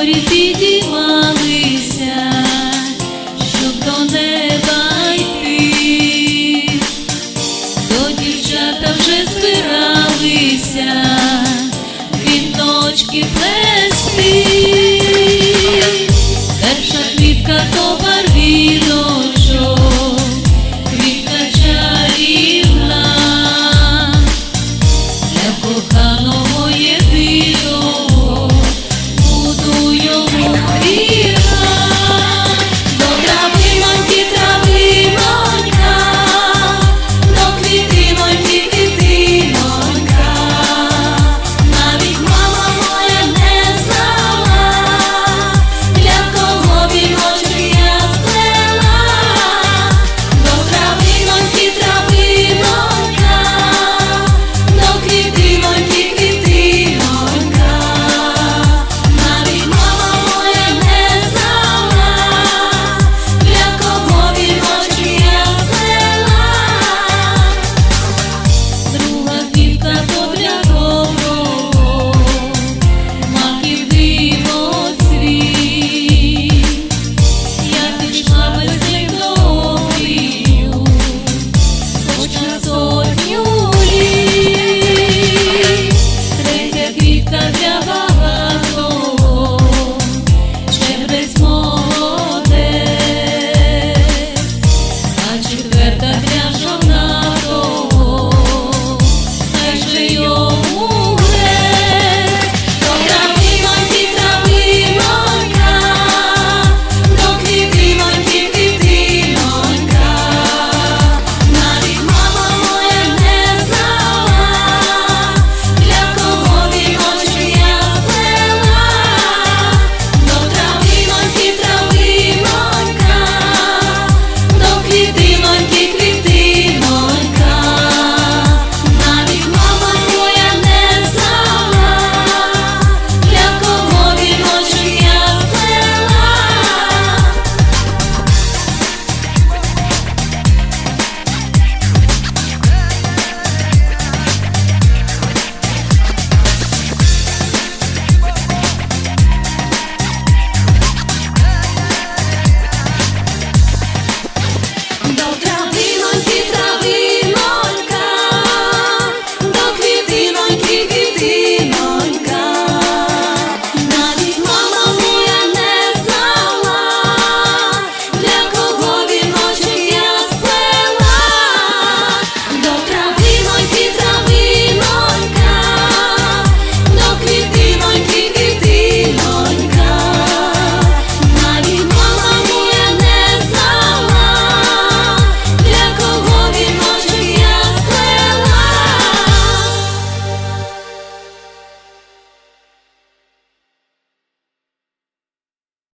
горі підіймалися, щоб до неба йти, то дівчата вже збиралися, квіточки плели.